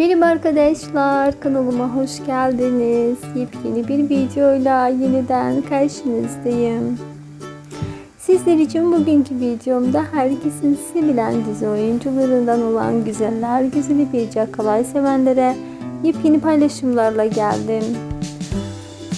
Merhaba arkadaşlar, kanalıma hoş geldiniz. Yepyeni bir videoyla yeniden karşınızdayım. Sizler için bugünkü videomda herkesin sevilen dizi oyuncularından olan güzeller güzeli bir Cakalay sevenlere yepyeni paylaşımlarla geldim.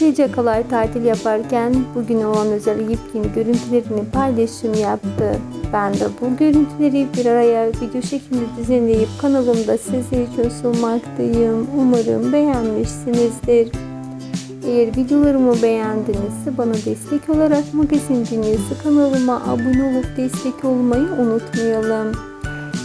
Bir Cakalay tatil yaparken bugün olan özel yepyeni görüntülerini paylaşım yaptı. Ben de bu görüntüleri bir araya video şeklinde düzenleyip kanalımda sizler için sunmaktayım. Umarım beğenmişsinizdir. Eğer videolarımı beğendinizse bana destek olarak Magazin Dünyası kanalıma abone olup destek olmayı unutmayalım.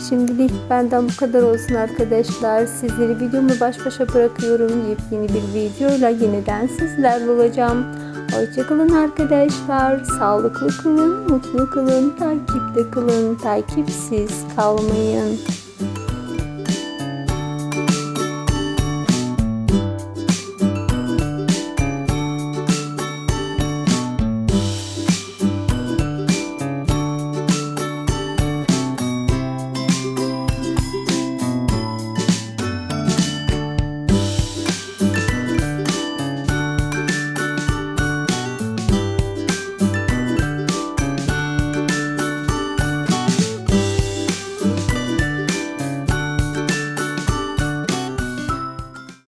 Şimdilik benden bu kadar olsun arkadaşlar. Sizleri videomu baş başa bırakıyorum. Yepyeni bir videoyla yeniden sizlerle olacağım. Hoşçakalın arkadaşlar. Sağlıklı kalın, mutlu kalın, takipte kalın, takipsiz kalmayın.